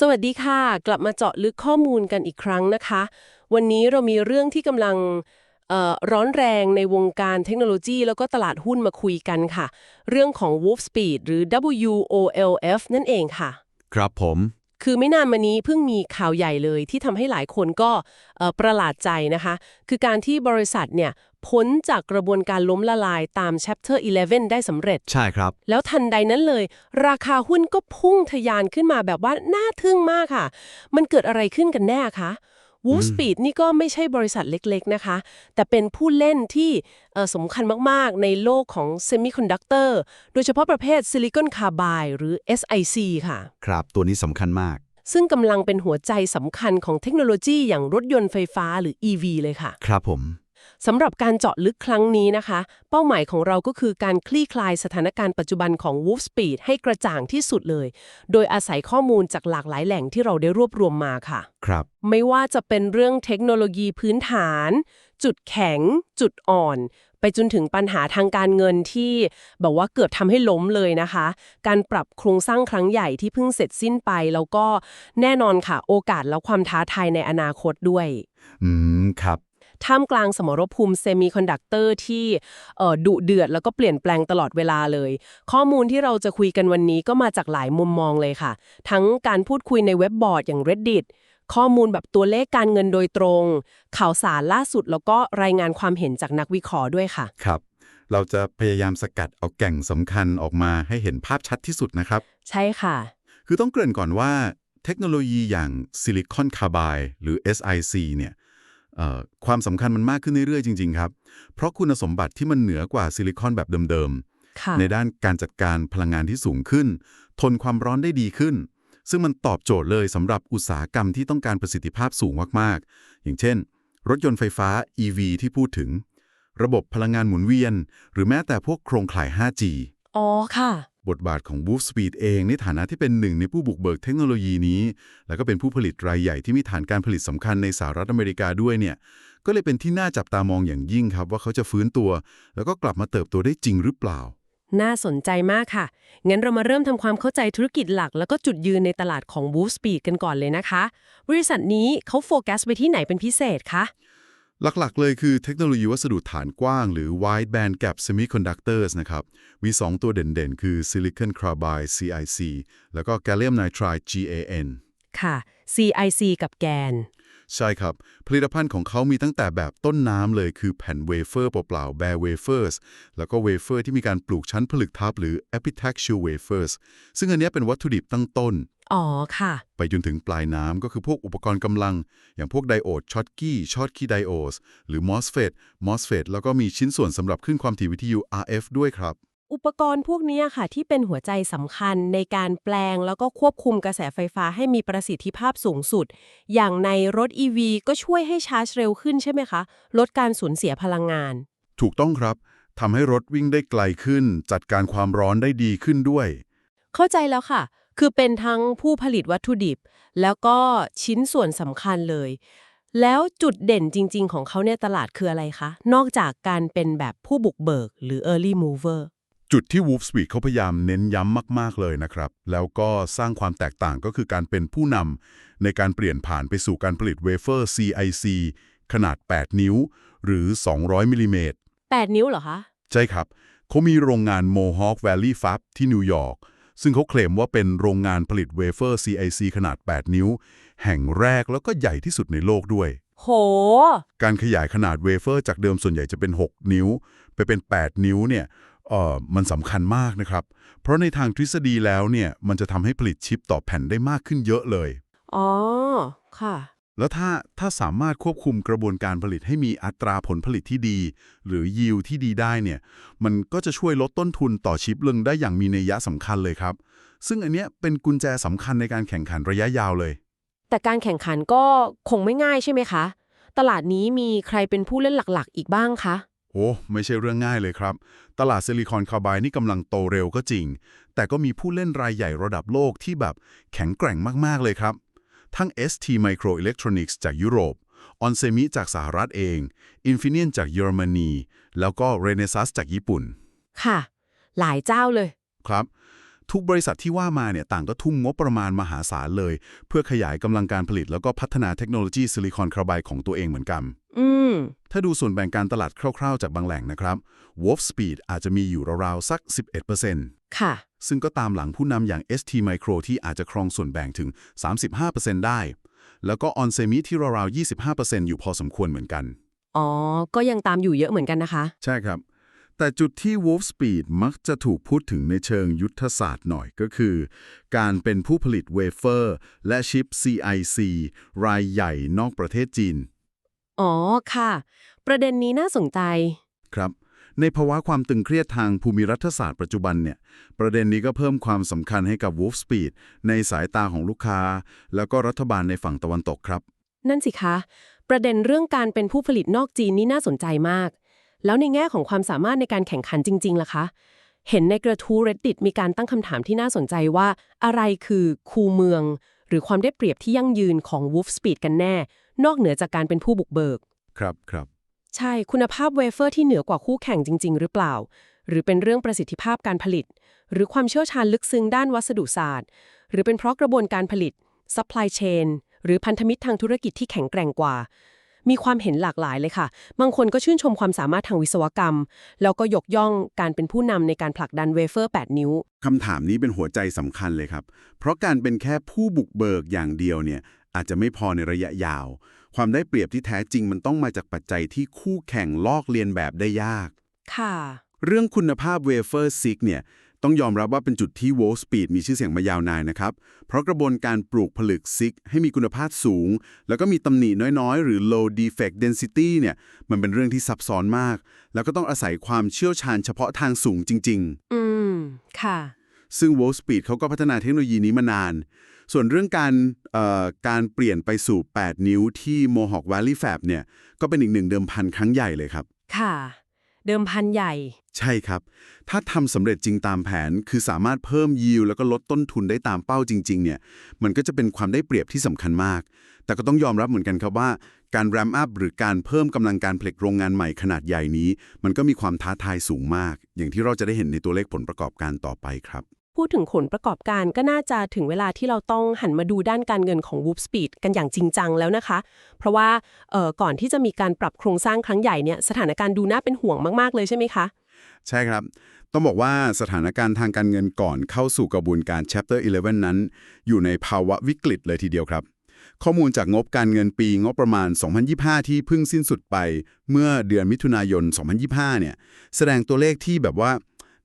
สวัสดีค่ะ กลับมาเจาะลึกข้อมูลกันอีกครั้งนะคะ วันนี้เรามีเรื่องที่กำลังเอ่อร้อนแรงในวงการเทคโนโลยี แล้วก็ตลาดหุ้นมาคุยกันค่ะ เรื่องของ Wolf Speed หรือ WOLF นั่นเองค่ะ ครับผม คือไม่นานมานี้เพิ่งมีข่าวใหญ่เลยที่ทำให้หลายคนก็เอ่อประหลาดใจนะคะ คือการที่บริษัทเนี่ย พ้นจากกระบวนการล้มละลายตาม Chapter 11 ได้สำเร็จ ใช่ครับ แล้วทันใดนั้นเลย ราคาหุ้นก็พุ่งทะยานขึ้นมาแบบว่าน่าทึ่งมากค่ะ มันเกิดอะไรขึ้นกันแน่คะ w o o f Speed นี่ก็ไม่ใช่บริษัทเล็กๆนะคะ แต่เป็นผู้เล่นที่เอ่อสำคัญมากๆ ในโลกของ Semiconductor โดยเฉพาะประเภท Silicon Carbide หรือ SiC ค่ะ ครับตัวนี้สำคัญมาก ซึ่งกำลังเป็นหัวใจสำคัญของเทคโนโลยีอย่างรถยนต์ไฟฟ้าหรือ EV เลยค่ะ ครับผม สำหรับการเจาะลึกครั้งนี้นะคะ เป้าหมายของเราก็คือการคลี่คลายสถานการณ์ปัจจุบันของ Wolf Speed ให้กระจ่างที่สุดเลย โดยอาศัยข้อมูลจากหลากหลายแหล่งที่เราได้รวบรวมมาค่ะ ครับ ไม่ว่าจะเป็นเรื่องเทคโนโลยีพื้นฐาน จุดแข็ง จุดอ่อน ไปจนถึงปัญหาทางการเงินที่แบบว่าเกือบทำให้ล้มเลยนะคะ การปรับโครงสร้างครั้งใหญ่ที่เพิ่งเสร็จสิ้นไป แล้วก็แน่นอนค่ะ โอกาสและความท้าทายในอนาคตด้วย อืม ครับ ท่ามกลางสมรภูมิเซมิคอนดักเตอร์ที่เอ่อดุเดือดแล้วก็เปลี่ยนแปลงตลอดเวลาเลย ข้อมูลที่เราจะคุยกันวันนี้ก็มาจากหลายมุมมองเลยค่ะ ทั้งการพูดคุยในเว็บบอร์ดอย่าง Reddit ข้อมูลแบบตัวเลขการเงินโดยตรง ข่าวสารล่าสุดแล้วก็รายงานความเห็นจากนักวิเคราะห์ด้วยค่ะ ครับ เราจะพยายามสกัดเอาแก่งสำคัญออกมาให้เห็นภาพชัดที่สุดนะครับ ใช่ค่ะ คือต้องเกริ่นก่อนว่า เทคโนโลยีอย่างซิลิคอนคาร์บายหรือ SiC เนี่ยเอ่อ ความสำคัญมันมากขึ้นเรื่อยๆจริงๆครับ เพราะคุณสมบัติที่มันเหนือกว่าซิลิคอนแบบเดิมค่ะๆในด้านการจัดการพลังงานที่สูงขึ้น ทนความร้อนได้ดีขึ้น ซึ่งมันตอบโจทย์เลยสำหรับอุตสาหกรรมที่ต้องการประสิทธิภาพสูงมากๆ อย่างเช่น รถยนต์ไฟฟ้า EV ที่พูดถึง ระบบพลังงานหมุนเวียน หรือแม้แต่พวกโครงข่าย 5G อ๋อค่ะ บทบาทของ Wolf Speed เองในฐานะที่เป็นหนึ่งในผู้บุกเบิกเทคโนโลยีนี้ แล้วก็เป็นผู้ผลิตรายใหญ่ที่มีฐานการผลิตสำคัญในสหรัฐอเมริกาด้วยเนี่ย ก็เลยเป็นที่น่าจับตามองอย่างยิ่งครับ ว่าเขาจะฟื้นตัว แล้วก็กลับมาเติบโตได้จริงหรือเปล่า น่าสนใจมากค่ะ งั้นเรามาเริ่มทำความเข้าใจธุรกิจหลัก แล้วก็จุดยืนในตลาดของ Wolf Speed กันก่อนเลยนะคะ บริษัทนี้เขาโฟกัสไปที่ไหนเป็นพิเศษคะ หลักๆ เลยคือเทคโนโลยีวัสดุฐานกว้าง หรือ Wide Band Gap Semiconductors นะครับ มี 2 ตัวเด่นๆ คือ Silicon Carbide CIC แล้วก็ Gallium Nitride GaN ค่ะ CIC กับแกน ใช่ครับ ผลิตภัณฑ์ของเขามีตั้งแต่แบบต้นน้ำเลยคือแผ่นเวเฟอร์เปล่าๆ bare wafers แล้วก็เวเฟอร์ที่มีการปลูกชั้นผลึกทับหรือ epitaxial wafers ซึ่งอันเนี้ยเป็นวัตถุดิบตั้งต้น อ๋อค่ะ ไปจนถึงปลายน้ำก็คือพวกอุปกรณ์กำลัง อย่างพวกไดโอดช็อตกี้ช็อตคีไดโอสหรือ MOSFET MOSFET แล้วก็มีชิ้นส่วนสำหรับขึ้นความถี่วิทยุ RF ด้วยครับ อุปกรณ์พวกนี้ค่ะที่เป็นหัวใจสำคัญในการแปลงแล้วก็ควบคุมกระแสไฟฟ้าให้มีประสิทธิภาพสูงสุด อย่างในรถ EV ก็ช่วยให้ชาร์จเร็วขึ้นใช่ไหมคะ ลดการสูญเสียพลังงาน ถูกต้องครับทำให้รถวิ่งได้ไกลขึ้น จัดการความร้อนได้ดีขึ้นด้วย เข้าใจแล้วค่ะ คือเป็นทั้งผู้ผลิตวัตถุดิบ แล้วก็ชิ้นส่วนสำคัญเลย แล้วจุดเด่นจริง ๆ ของเขาในตลาดคืออะไรคะ นอกจากการเป็นแบบผู้บุกเบิกหรือ early mover จุดที่ Wolf Speed เขาพยายามเน้นย้ำมาก ๆ เลยนะครับ แล้วก็สร้างความแตกต่างก็คือการเป็นผู้นำในการเปลี่ยนผ่านไปสู่การผลิตเวเฟอร์ CIC ขนาด 8 นิ้ว หรือ 200 มิลลิเมตร8นิ้วเหรอคะ ใช่ครับ เขามีโรงงาน Mohawk Valley Fab ที่นิวยอร์ก ซึ่งเขาเคลมว่าเป็นโรงงานผลิตเวเฟอร์ CIC ขนาด 8 นิ้ว แห่งแรกแล้วก็ใหญ่ที่สุดในโลกด้วย โห การขยายขนาดเวเฟอร์จากเดิมส่วนใหญ่จะเป็น 6 นิ้ว ไปเป็น 8 นิ้วเนี่ย เอ่อมันสำคัญมากนะครับ เพราะในทางทฤษฎีแล้วเนี่ยมันจะทำให้ผลิตชิปต่อแผ่นได้มากขึ้นเยอะเลย อ๋อ ค่ะ แล้วถ้าถ้าสามารถควบคุมกระบวนการผลิตให้มีอัตราผลผลิตที่ดี หรือยิวที่ดีได้เนี่ยมันก็จะช่วยลดต้นทุนต่อชิปเรื่องได้อย่างมีนัยยะสำคัญเลยครับ ซึ่งอันเนี้ยเป็นกุญแจสำคัญในการแข่งขันระยะยาวเลย แต่การแข่งขันก็คงไม่ง่ายใช่ไหมคะ ตลาดนี้มีใครเป็นผู้เล่นหลักๆ อีกบ้างคะ โอ้ไม่ใช่เรื่องง่ายเลยครับ ตลาดซิลิคอนคาร์บายนี่กำลังโตเร็วก็จริง แต่ก็มีผู้เล่นรายใหญ่ระดับโลกที่แบบแข็งแกร่งมาก ๆ เลยครับ ทั้ง ST Microelectronics จากยุโรป Onsemi จากสหรัฐเอง Infineon จากเยอรมนี แล้วก็ Renesas จากญี่ปุ่น ค่ะ หลายเจ้าเลย ครับ ทุกบริษัทที่ว่ามาเนี่ยต่างก็ทุ่มงบประมาณมหาศาลเลย เพื่อขยายกำลังการผลิตแล้วก็พัฒนาเทคโนโลยีซิลิคอนคาร์ไบด์ของตัวเองเหมือนกันอืมถ้าดูส่วนแบ่งการตลาดคร่าวๆ จากบางแหล่งนะครับ Wolf Speed อาจจะมีอยู่ราวๆสัก 11%ค่ะ ซึ่งก็ตามหลังผู้นำอย่าง ST Micro ที่อาจจะครองส่วนแบ่งถึง 35%ได้ แล้วก็ Onsemi ที่ราวๆ25%อยู่พอสมควรเหมือนกัน อ๋อ ก็ยังตามอยู่เยอะเหมือนกันนะคะ ใช่ครับ แต่จุดที่ Wolf Speed มักจะถูกพูดถึงในเชิงยุทธศาสตร์หน่อยก็คือ การเป็นผู้ผลิตเวเฟอร์ และชิป CIC รายใหญ่นอกประเทศจีน อ๋อค่ะ ประเด็นนี้น่าสนใจ ครับ ในภาวะความตึงเครียดทางภูมิรัฐศาสตร์ปัจจุบันเนี่ย ประเด็นนี้ก็เพิ่มความสำคัญให้กับ Wolf Speed ในสายตาของลูกค้า แล้วก็รัฐบาลในฝั่งตะวันตกครับ นั่นสิคะ ประเด็นเรื่องการเป็นผู้ผลิตนอกจีนนี่น่าสนใจมาก แล้วในแง่ของความสามารถในการแข่งขันจริง ๆล่ะคะ เห็นในกระทู้ reddit มีการตั้งคำถามที่น่าสนใจว่า อะไรคือคูเมือง หรือความได้เปรียบที่ยั่งยืนของ Wolf Speed กันแน่ นอกเหนือจากการเป็นผู้บุกเบิก ครับครับ ใช่คุณภาพเวเฟอร์ที่เหนือกว่าคู่แข่งจริง ๆ หรือเปล่า หรือเป็นเรื่องประสิทธิภาพการผลิต หรือความเชี่ยวชาญลึกซึ้งด้านวัสดุศาสตร์ หรือเป็นเพราะกระบวนการผลิต supply chain หรือพันธมิตรทางธุรกิจที่แข็งแกร่งกว่า มีความเห็นหลากหลายเลยค่ะ บางคนก็ชื่นชมความสามารถทางวิศวกรรม แล้วก็ยกย่องการเป็นผู้นำในการผลักดันเวเฟอร์ 8 นิ้ว คำถามนี้เป็นหัวใจสำคัญเลยครับ เพราะการเป็นแค่ผู้บุกเบิกอย่างเดียวเนี่ยอาจจะไม่พอในระยะยาว ความได้เปรียบที่แท้จริงมันต้องมาจากปัจจัยที่คู่แข่งลอกเลียนแบบได้ยาก ค่ะ เรื่องคุณภาพเวเฟอร์ซิกเนี่ย ต้องยอมรับว่าเป็นจุดที่ w o l Speed มีชื่อเสียงมายาวนานนะครับ เพราะกระบวนการปลูกผลึกซิก ให้มีคุณภาพสูง แล้วก็มีตำหนิน้อยๆ หรือ low defect density เนี่ย มันเป็นเรื่องที่ซับซ้อนมาก แล้วก็ต้องอาศัยความเชี่ยวชาญเฉพาะทางสูงจริง ๆ อืม ค่ะ ซึ่ง w o l Speed เขาก็พัฒนาเทคโนโลยีนี้มานาน ส่วนเรื่องการเอ่อการเปลี่ยนไปสู่ 8 นิ้วที่ Mohawk Valley Fab เนี่ย ก็เป็นอีกหนึ่งเดิมพันครั้งใหญ่เลยครับ ค่ะ เดิมพันใหญ่ ใช่ครับ ถ้าทำสำเร็จจริงตามแผน คือสามารถเพิ่มยิวแล้วก็ลดต้นทุนได้ตามเป้าจริง ๆ เนี่ย มันก็จะเป็นความได้เปรียบที่สำคัญมาก แต่ก็ต้องยอมรับเหมือนกันครับว่า การแรมอัพหรือการเพิ่มกำลังการผลิตโรงงานใหม่ขนาดใหญ่นี้ มันก็มีความท้าทายสูงมาก อย่างที่เราจะได้เห็นในตัวเลขผลประกอบการต่อไปครับ พูดถึงผลประกอบการก็น่าจะถึงเวลาที่เราต้องหันมาดูด้านการเงินของ Whoop Speed กันอย่างจริงจังแล้วนะคะ เพราะว่าก่อนที่จะมีการปรับโครงสร้างครั้งใหญ่เนี่ยสถานการณ์ดูน่าเป็นห่วงมากๆเลยใช่ไหมคะ ใช่ครับ ต้องบอกว่าสถานการณ์ทางการเงินก่อนเข้าสู่กระบวนการ Chapter 11 นั้น อยู่ในภาวะวิกฤตเลยทีเดียวครับข้อมูลจากงบการเงินปีงบประมาณ 2025 ที่เพิ่งสิ้นสุดไป เมื่อเดือนมิถุนายน 2025 เนี่ย แสดงตัวเลขที่แบบว่า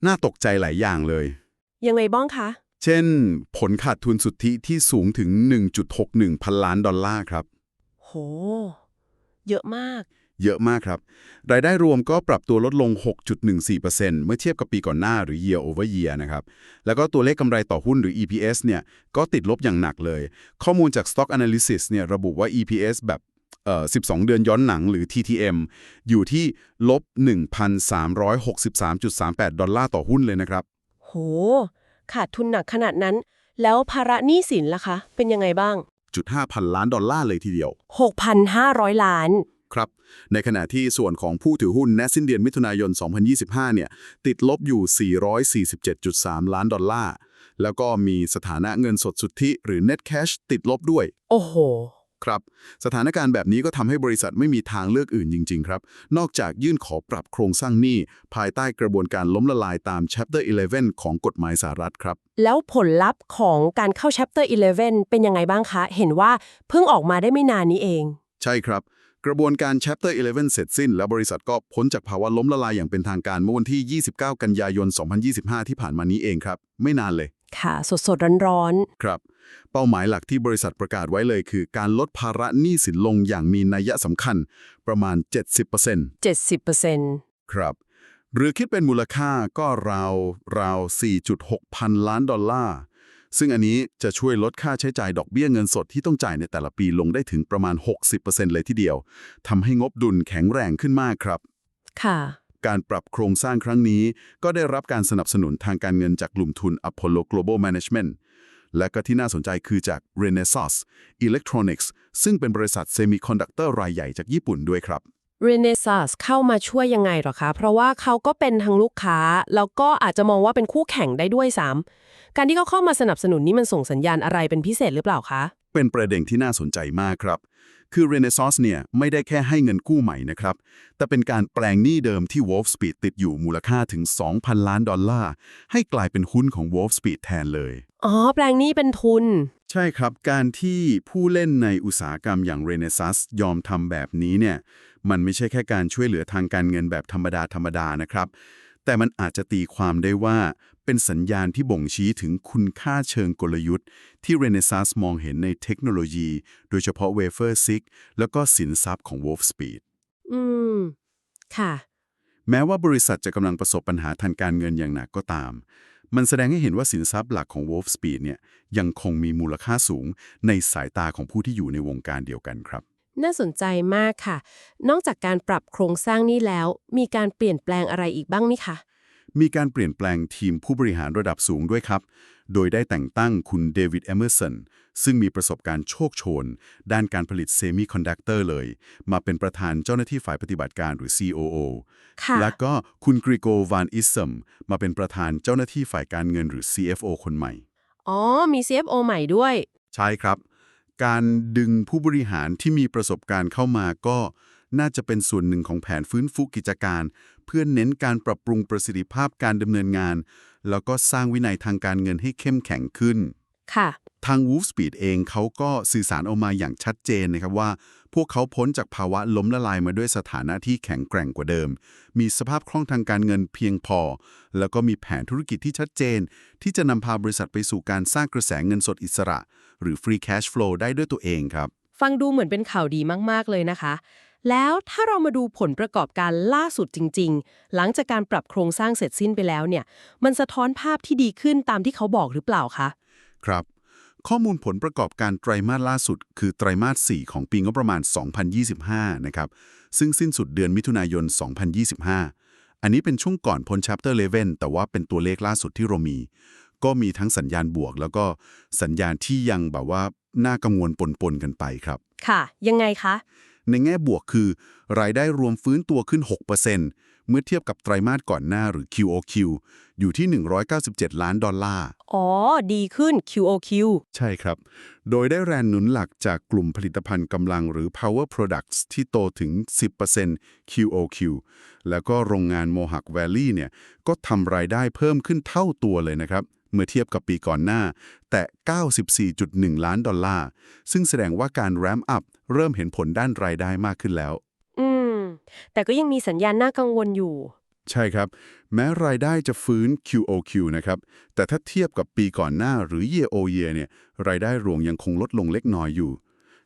น่าตกใจหลายอย่างเลย ยังไงบ้างคะ เช่น ผลขาดทุนสุทธิที่สูงถึง 1.61 พันล้านดอลลาร์ครับ โห เยอะมาก เยอะมากครับ รายได้รวมก็ปรับตัวลดลง 6.14%เมื่อเทียบกับปีก่อนหน้าหรือ year over year นะครับ แล้วก็ตัวเลขกำไรต่อหุ้นหรือ EPS เนี่ยก็ติดลบอย่างหนักเลย ข้อมูลจาก Stock Analysis เนี่ยระบุว่า EPS แบบเอ่อ12 เดือนย้อนหลังหรือ TTM อยู่ที่ลบ 1,363.38 ดอลลาร์ต่อหุ้นเลยนะครับ โห ขาดทุนหนักขนาดนั้น แล้วภาระหนี้สินล่ะคะ เป็นยังไงบ้างจุด5พันล้านดอลลาร์เลยทีเดียว 6,500 ล้าน ครับ ในขณะที่ส่วนของผู้ถือหุ้น Net สิ้นเดือนมิถุนายน 2025 เนี่ย ติดลบอยู่ 447.3 ล้านดอลลาร์ แล้วก็มีสถานะเงินสดสุทธิ หรือ Net Cash ติดลบด้วย โอ้โห ครับ สถานการณ์แบบนี้ก็ทำให้บริษัทไม่มีทางเลือกอื่นจริง ๆ ครับ นอกจากยื่นขอปรับโครงสร้างหนี้ ภายใต้กระบวนการล้มละลายตาม Chapter 11 ของกฎหมายสหรัฐครับ แล้วผลลัพธ์ของการเข้า Chapter 11 เป็นยังไงบ้างคะ เห็นว่าเพิ่งออกมาได้ไม่นานนี้เอง ใช่ครับ กระบวนการ Chapter 11 เสร็จสิ้น และบริษัทก็พ้นจากภาวะล้มละลายอย่างเป็นทางการเมื่อวันที่ 29 กันยายน 2025 ที่ผ่านมานี้เองครับ ไม่นานเลย ค่ะ สดสดร้อนร้อนครับ เป้าหมายหลักที่บริษัทประกาศไว้เลยคือ การลดภาระหนี้สินลงอย่างมีนัยสำคัญประมาณ 70%ๆ70%ครับ หรือคิดเป็นมูลค่าก็ราวราว 4.6 พันล้านดอลลาร์ ซึ่งอันนี้จะช่วยลดค่าใช้จ่ายดอกเบี้ยเงินสดที่ต้องจ่ายในแต่ละปีลงได้ถึงประมาณ 60%เลยทีเดียวทำให้งบดุลแข็งแรงขึ้นมากครับ ค่ะการปรับโครงสร้างครั้งนี้ ก็ได้รับการสนับสนุนทางการเงินจากกลุ่มทุน Apollo Global Management และก็ที่น่าสนใจคือจาก Renesas Electronics ซึ่งเป็นบริษัทเซมิคอนดักเตอร์รายใหญ่จากญี่ปุ่นด้วยครับ Renaissance เข้ามาช่วยยังไงหรอคะ เพราะว่าเขาก็เป็นทั้งลูกค้า แล้วก็อาจจะมองว่าเป็นคู่แข่งได้ด้วยซ้ำการที่เขาเข้ามาสนับสนุนนี่มันส่งสัญญาณอะไรเป็นพิเศษหรือเปล่าคะ เป็นประเด็นที่น่าสนใจมากครับ คือ Renaissance เนี่ยไม่ได้แค่ให้เงินกู้ใหม่นะครับ แต่เป็นการแปลงหนี้เดิมที่ Wolf Speed ติดอยู่มูลค่าถึง 2,000 ล้านดอลลาร์ ให้กลายเป็นหุ้นของ Wolf Speed แทนเลย อ๋อ แปลงหนี้เป็นทุน ใช่ครับ การที่ผู้เล่นในอุตสาหกรรมอย่าง Renaissance ยอมทำแบบนี้เนี่ย มันไม่ใช่แค่การช่วยเหลือทางการเงินแบบธรรมดาธรรมดานะครับ แต่มันอาจจะตีความได้ว่า เป็นสัญญาณที่บ่งชี้ถึงคุณค่าเชิงกลยุทธ์ ที่ Renaissance มองเห็นในเทคโนโลยี โดยเฉพาะ Wafer SiC แล้วก็สินทรัพย์ของ Wolf Speed อืม ค่ะ แม้ว่าบริษัทจะกำลังประสบปัญหาทางการเงินอย่างหนักก็ตาม มันแสดงให้เห็นว่าสินทรัพย์หลักของ Wolf Speed เนี่ยยังคงมีมูลค่าสูงในสายตาของผู้ที่อยู่ในวงการเดียวกันครับน่าสนใจมากค่ะ นอกจากการปรับโครงสร้างนี้แล้ว มีการเปลี่ยนแปลงอะไรอีกบ้างไหมคะ มีการเปลี่ยนแปลงทีมผู้บริหารระดับสูงด้วยครับ โดยได้แต่งตั้งคุณเดวิดเอเมอร์สันซึ่งมีประสบการณ์โชคโชน ด้านการผลิตเซมิคอนดักเตอร์เลย มาเป็นประธานเจ้าหน้าที่ฝ่ายปฏิบัติการหรือ COO ค่ะและก็คุณกริโกวานอิสซัมมาเป็นประธานเจ้าหน้าที่ฝ่ายการเงินหรือ CFO คนใหม่ อ๋อ มี CFO ใหม่ด้วย ใช่ครับ การดึงผู้บริหารที่มีประสบการณ์เข้ามาก็น่าจะเป็นส่วนหนึ่งของแผนฟื้นฟูกิจการ เพื่อเน้นการปรับปรุงประสิทธิภาพการดำเนินงาน แล้วก็สร้างวินัยทางการเงินให้เข้มแข็งขึ้น ค่ะ ทาง Wolf Speed เองเขาก็สื่อสารออกมาอย่างชัดเจนนะครับว่า พวกเขาพ้นจากภาวะล้มละลายมาด้วยสถานะที่แข็งแกร่งกว่าเดิม มีสภาพคล่องทางการเงินเพียงพอ แล้วก็มีแผนธุรกิจที่ชัดเจน ที่จะนำพาบริษัทไปสู่การสร้างกระแสเงินสดอิสระ หรือ free cash flow ได้ด้วยตัวเองครับ ฟังดูเหมือนเป็นข่าวดีมาก ๆ เลยนะคะ แล้วถ้าเรามาดูผลประกอบการล่าสุดจริง ๆ หลังจากการปรับโครงสร้างเสร็จสิ้นไปแล้วเนี่ย มันสะท้อนภาพที่ดีขึ้นตามที่เขาบอกหรือเปล่าคะ ครับ ข้อมูลผลประกอบการไตรมาสล่าสุด คือไตรมาส 4 ของปีงบประมาณ 2025 นะครับ ซึ่งสิ้นสุดเดือนมิถุนายน 2025 อันนี้เป็นช่วงก่อนพ้น Chapter 11 แต่ว่าเป็นตัวเลขล่าสุดที่เรามี ก็มีทั้งสัญญาณบวก แล้วก็สัญญาณที่ยังแบบว่าน่ากังวลปนๆกันไปครับ ค่ะ ยังไงคะ ในแง่บวกคือ รายได้รวมฟื้นตัวขึ้น 6%เมื่อเทียบกับไตรมาสก่อนหน้าหรือ QOQ อยู่ที่ 197 ล้านดอลลาร์ อ๋อ ดีขึ้น QOQ ใช่ครับ โดยได้แรงหนุนหลักจากกลุ่มผลิตภัณฑ์กำลังหรือ power products ที่โตถึง 10% QOQ แล้วก็โรงงาน Mohawk Valley เนี่ยก็ทำรายได้เพิ่มขึ้นเท่าตัวเลยนะครับ เมื่อเทียบกับปีก่อนหน้า แต่ 94.1 ล้านดอลลาร์ ซึ่งแสดงว่าการ ramp up เริ่มเห็นผลด้านรายได้มากขึ้นแล้ว อืม แต่ก็ยังมีสัญญาณน่ากังวลอยู่ ใช่ครับ แม้รายได้จะฟื้น QOQ นะครับ แต่ถ้าเทียบกับปีก่อนหน้าหรือ year o year เนี่ย รายได้รวมยังคงลดลงเล็กน้อยอยู่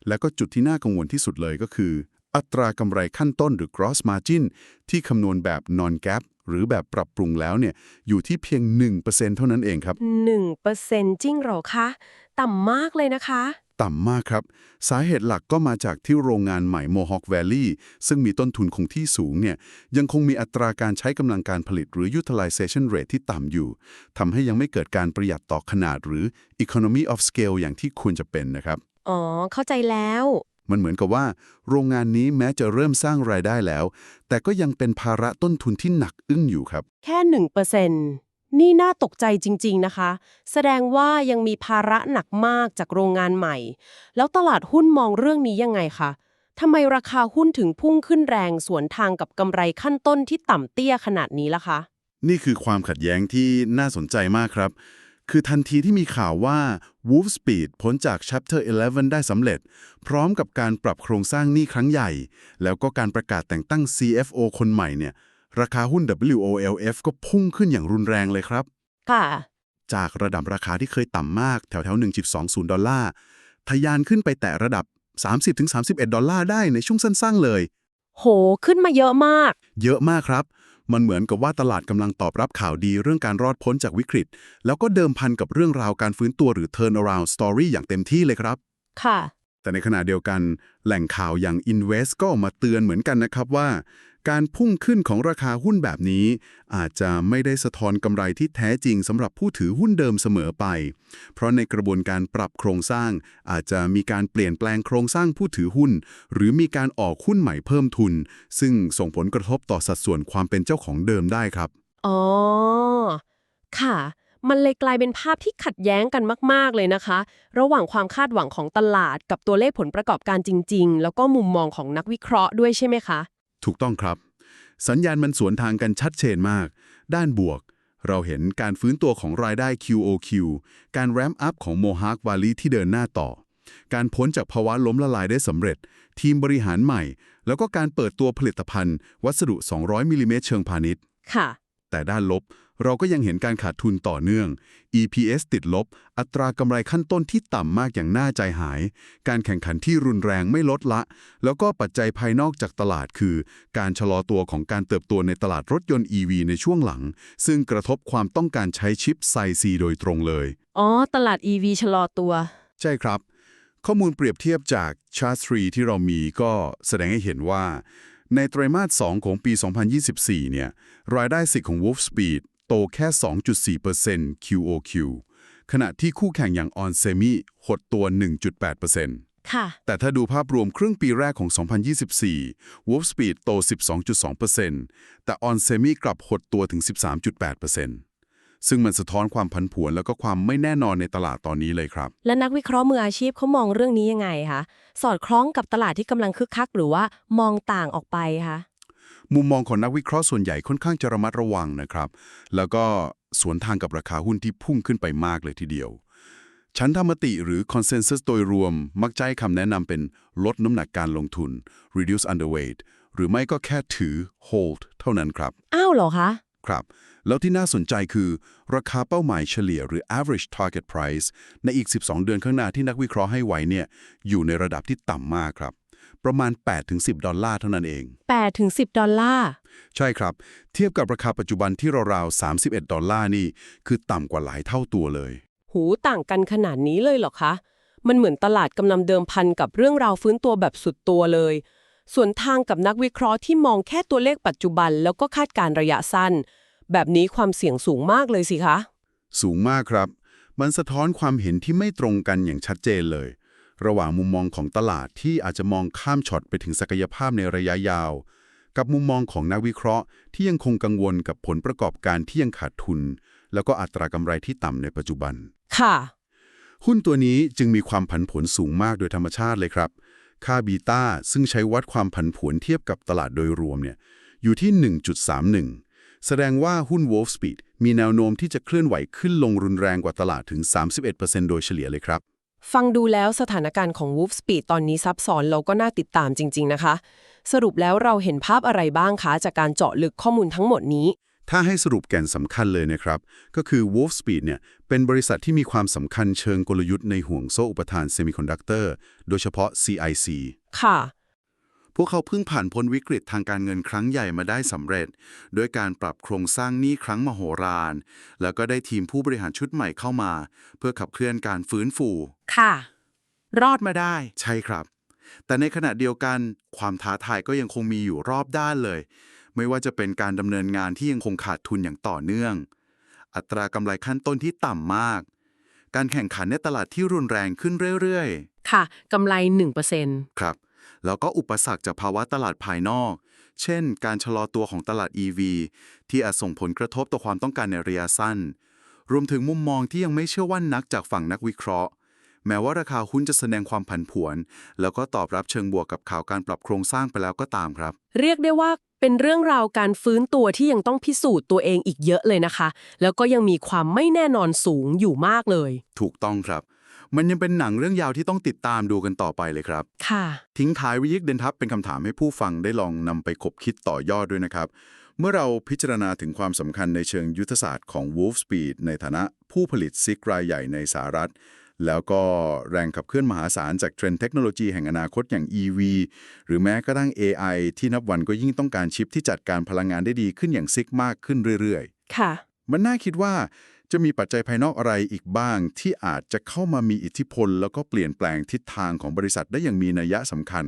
แล้วก็จุดที่น่ากังวลที่สุดเลยก็คือ อัตรากำไรขั้นต้นหรือ gross margin ที่คำนวณแบบ non gap หรือแบบปรับปรุงแล้วเนี่ยอยู่ที่เพียง 1%เท่านั้นเองครับ 1%จริงเหรอคะ ต่ำมากเลยนะคะ ต่ำมากครับ สาเหตุหลักก็มาจากที่โรงงานใหม่ Mohawk Valley ซึ่งมีต้นทุนคงที่สูงเนี่ยยังคงมีอัตราการใช้กำลังการผลิตหรือ utilization rate ที่ต่ำอยู่ทำให้ยังไม่เกิดการประหยัดต่อขนาดหรือ economy of scale อย่างที่ควรจะเป็นนะครับ อ๋อ เข้าใจแล้ว มันเหมือนกับว่า โรงงานนี้แม้จะเริ่มสร้างรายได้แล้ว แต่ก็ยังเป็นภาระต้นทุนที่หนักอึ้งอยู่ครับ แค่หนึ่งเปอร์เซ็นนี่น่าตกใจจริง ๆ นะคะ แสดงว่ายังมีภาระหนักมากจากโรงงานใหม่ แล้วตลาดหุ้นมองเรื่องนี้ยังไงคะทำไมราคาหุ้นถึงพุ่งขึ้นแรงสวนทางกับกำไรขั้นต้นที่ต่ำเตี้ยขนาดนี้ล่ะคะ นี่คือความขัดแย้งที่น่าสนใจมากครับ คือทันทีที่มีข่าวว่า Wolf Speed พ้นจาก Chapter 11 ได้สำเร็จ พร้อมกับการปรับโครงสร้างหนี้ครั้งใหญ่ แล้วก็การประกาศแต่งตั้ง CFO คนใหม่เนี่ยราคาหุ้น WOLF ก็พุ่งขึ้นอย่างรุนแรงเลยครับ ค่ะ จากระดับราคาที่เคยต่ำมากแถวๆ1.20 ดอลลาร์ ทะยานขึ้นไปแตะระดับ 30-31 ดอลลาร์ได้ในช่วงสั้นๆเลย โห ขึ้นมาเยอะมาก เยอะมากครับ มันเหมือนกับว่าตลาดกำลังตอบรับข่าวดีเรื่องการรอดพ้นจากวิกฤต แล้วก็เดิมพันกับเรื่องราวการฟื้นตัวหรือ turn around story อย่างเต็มที่เลยครับ ค่ะ แต่ในขณะเดียวกัน แหล่งข่าวอย่าง Invest ก็ออกมาเตือนเหมือนกันนะครับว่า การพุ่งขึ้นของราคาหุ้นแบบนี้ อาจจะไม่ได้สะท้อนกำไรที่แท้จริงสำหรับผู้ถือหุ้นเดิมเสมอไป เพราะในกระบวนการปรับโครงสร้าง อาจจะมีการเปลี่ยนแปลงโครงสร้างผู้ถือหุ้น หรือมีการออกหุ้นใหม่เพิ่มทุน ซึ่งส่งผลกระทบต่อสัดส่วนความเป็นเจ้าของเดิมได้ครับ อ๋อ ค่ะ มันเลยกลายเป็นภาพที่ขัดแย้งกันมาก ๆ เลยนะคะ ระหว่างความคาดหวังของตลาดกับตัวเลขผลประกอบการจริง ๆ แล้วก็มุมมองของนักวิเคราะห์ด้วยใช่ไหมคะ ถูกต้องครับ สัญญาณมันสวนทางกันชัดเจนมาก ด้านบวก เราเห็นการฟื้นตัวของรายได้ QOQ การแรมอัพของ Mohawk Valley ที่เดินหน้าต่อ การพ้นจากภาวะล้มละลายได้สำเร็จ ทีมบริหารใหม่ แล้วก็การเปิดตัวผลิตภัณฑ์ วัสดุ 200มิลลิเมตรเชิงพาณิชย์ค่ะ แต่ด้านลบ เราก็ยังเห็นการขาดทุนต่อเนื่อง EPS ติดลบ อัตรากำไรขั้นต้นที่ต่ำมากอย่างน่าใจหาย การแข่งขันที่รุนแรงไม่ลดละ แล้วก็ปัจจัยภายนอกจากตลาดคือ การชะลอตัวของการเติบโตในตลาดรถยนต์ EV ในช่วงหลัง ซึ่งกระทบความต้องการใช้ชิปไซซีโดยตรงเลย อ๋อ ตลาด EV ชะลอตัว ใช่ครับ ข้อมูลเปรียบเทียบจากชาร์ต3ที่เรามีก็แสดงให้เห็นว่า ในไตรมาส 2 ของปี 2024 เนี่ย รายได้สิทธิ์ของ Wolf Speed โตแค่ 2.4% QOQ ขณะที่คู่แข่งอย่าง On Semi หดตัว 1.8%ค่ะ แต่ถ้าดูภาพรวมครึ่งปีแรกของ 2024 Wolf Speed โต 12.2%แต่ On Semi กลับหดตัวถึง 13.8% ซึ่งมันสะท้อนความผันผวนแล้วก็ความไม่แน่นอนในตลาดตอนนี้เลยครับ และนักวิเคราะห์มืออาชีพเขามองเรื่องนี้ยังไงคะสอดคล้องกับตลาดที่กำลังคึกคัก หรือว่ามองต่างออกไปคะมุมมองของนักวิเคราะห์ส่วนใหญ่ค่อนข้างจะระมัดระวังนะครับ แล้วก็สวนทางกับราคาหุ้นที่พุ่งขึ้นไปมากเลยทีเดียวชั้นธรรมติหรือ consensus โดยรวม มักจะให้คำแนะนำเป็นลดน้ำหนักการลงทุน reduce underweight หรือไม่ก็แค่ถือ hold เท่านั้นครับ อ้าวเหรอคะ ครับ แล้วที่น่าสนใจคือ ราคาเป้าหมายเฉลี่ยหรือ average target price ในอีก 12 เดือนข้างหน้าที่นักวิเคราะห์ให้ไว้เนี่ยอยู่ในระดับที่ต่ำมากครับประมาณ 8-10 ดอลลาร์เท่านั้นเอง8ถึง10 ดอลลาร์ ใช่ครับ เทียบกับราคาปัจจุบันที่ราวๆ 31 ดอลลาร์นี่ คือต่ำกว่าหลายเท่าตัวเลย หูต่างกันขนาดนี้เลยเหรอคะ มันเหมือนตลาดกำลังเดิมพันกับเรื่องราวฟื้นตัวแบบสุดตัวเลย ส่วนทางกับนักวิเคราะห์ที่มองแค่ตัวเลขปัจจุบัน แล้วก็คาดการณ์ระยะสั้น แบบนี้ความเสี่ยงสูงมากเลยสิคะ สูงมากครับ มันสะท้อนความเห็นที่ไม่ตรงกันอย่างชัดเจนเลย ระหว่างมุมมองของตลาดที่อาจจะมองข้ามช็อตไปถึงศักยภาพในระยะยาว กับมุมมองของนักวิเคราะห์ ที่ยังคงกังวลกับผลประกอบการที่ยังขาดทุน แล้วก็อัตรากำไรที่ต่ำในปัจจุบัน ค่ะ หุ้นตัวนี้จึงมีความผันผวนสูงมากโดยธรรมชาติเลยครับ ค่าบีตาซึ่งใช้วัดความผันผวนเทียบกับตลาดโดยรวมเนี่ยอยู่ที่ 1.31 แสดงว่าหุ้น Wolf Speed มีแนวโน้มที่จะเคลื่อนไหวขึ้นลงรุนแรงกว่าตลาดถึง 31%โดยเฉลี่ยเลยครับ ฟังดูแล้วสถานการณ์ของ Wolf Speed ตอนนี้ซับซ้อนแล้วก็น่าติดตามจริง ๆ นะคะ สรุปแล้วเราเห็นภาพอะไรบ้างคะจากการเจาะลึกข้อมูลทั้งหมดนี้ ถ้าให้สรุปแก่นสำคัญเลยนะครับ ก็คือ Wolf Speed เนี่ยเป็นบริษัทที่มีความสำคัญเชิงกลยุทธ์ในห่วงโซ่อุปทานเซมิคอนดักเตอร์โดยเฉพาะ CIC ค่ะ พวกเขาเพิ่งผ่านพ้นวิกฤตทางการเงินครั้งใหญ่มาได้สำเร็จโดยการปรับโครงสร้างหนี้ครั้งมโหฬารแล้วก็ได้ทีมผู้บริหารชุดใหม่เข้ามา เพื่อขับเคลื่อนการฟื้นฟู ค่ะ รอดมาได้ ใช่ครับ แต่ในขณะเดียวกันความท้าทายก็ยังคงมีอยู่รอบด้านเลย ไม่ว่าจะเป็นการดำเนินงานที่ยังคงขาดทุนอย่างต่อเนื่อง อัตรากำไรขั้นต้นที่ต่ำมาก การแข่งขันในตลาดที่รุนแรงขึ้นเรื่อยๆ ค่ะกำไร 1%ครับ แล้วก็อุปสรรคจากภาวะตลาดภายนอก เช่น การชะลอตัวของตลาด EV ที่อาจส่งผลกระทบต่อความต้องการในระยะสั้น รวมถึงมุมมองที่ยังไม่เชื่อว่านักจากฝั่งนักวิเคราะห์แม้ว่าราคาหุ้นจะแสดงความผันผวน แล้วก็ตอบรับเชิงบวกกับข่าวการปรับโครงสร้างไปแล้วก็ตามครับ เรียกได้ว่า เป็นเรื่องราวการฟื้นตัวที่ยังต้องพิสูจน์ตัวเองอีกเยอะเลยนะคะ แล้วก็ยังมีความไม่แน่นอนสูงอยู่มากเลย ถูกต้องครับ มันยังเป็นหนังเรื่องยาวที่ต้องติดตามดูกันต่อไปเลยครับ ค่ะ ทิ้งท้ายวิยิกเดนทับเป็นคำถามให้ผู้ฟังได้ลองนำไปคบคิดต่อยอดด้วยนะครับ เมื่อเราพิจารณาถึงความสำคัญในเชิงยุทธศาสตร์ของ Wolf Speed ในฐานะผู้ผลิตซิกรายใหญ่ในสหรัฐ แล้วก็แรงขับเคลื่อนมหาศาลจากเทรนด์เทคโนโลยีแห่งอนาคตอย่าง EV หรือแม้กระทั่ง AI ที่นับวันก็ยิ่งต้องการชิปที่จัดการพลังงานได้ดีขึ้นอย่างซิกมากขึ้นเรื่อยๆ ค่ะ มันน่าคิดว่าจะมีปัจจัยภายนอกอะไรอีกบ้าง ที่อาจจะเข้ามามีอิทธิพล แล้วก็เปลี่ยนแปลงทิศทางของบริษัทได้อย่างมีนัยยะสำคัญ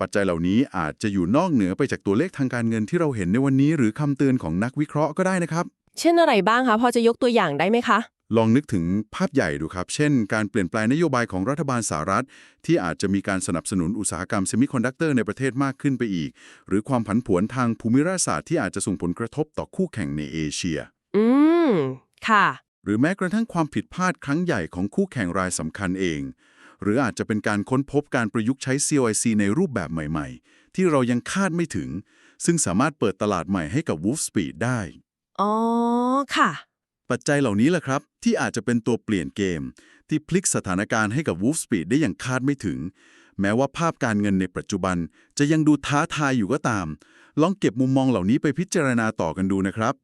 ปัจจัยเหล่านี้อาจจะอยู่นอกเหนือไปจากตัวเลขทางการเงินที่เราเห็นในวันนี้ หรือคำเตือนของนักวิเคราะห์ก็ได้นะครับ เช่นอะไรบ้างคะพอจะยกตัวอย่างได้ไหมคะ ลองนึกถึงภาพใหญ่ดูครับ เช่น การเปลี่ยนแปลงนโยบายของรัฐบาลสหรัฐ ที่อาจจะมีการสนับสนุนอุตสาหกรรมเซมิคอนดักเตอร์ในประเทศมากขึ้นไปอีก หรือความผันผวนทางภูมิรัฐศาสตร์ที่อาจจะส่งผลกระทบต่อคู่แข่งในเอเชีย อืม ค่ะ หรือแม้กระทั่งความผิดพลาดครั้งใหญ่ของคู่แข่งรายสำคัญเอง หรืออาจจะเป็นการค้นพบการประยุกต์ใช้ COIC ในรูปแบบใหม่ ๆ ที่เรายังคาดไม่ถึง ซึ่งสามารถเปิดตลาดใหม่ให้กับ Wolf Speed ได้ อ๋อ ค่ะ ปัจจัยเหล่านี้แหละครับ ที่อาจจะเป็นตัวเปลี่ยนเกม ที่พลิกสถานการณ์ให้กับ Wolf Speed ได้อย่างคาดไม่ถึง แม้ว่าภาพการเงินในปัจจุบัน จะยังดูท้าทายอยู่ก็ตาม ลองเก็บมุมมองเหล่านี้ไปพิจารณาต่อกันดูนะครับ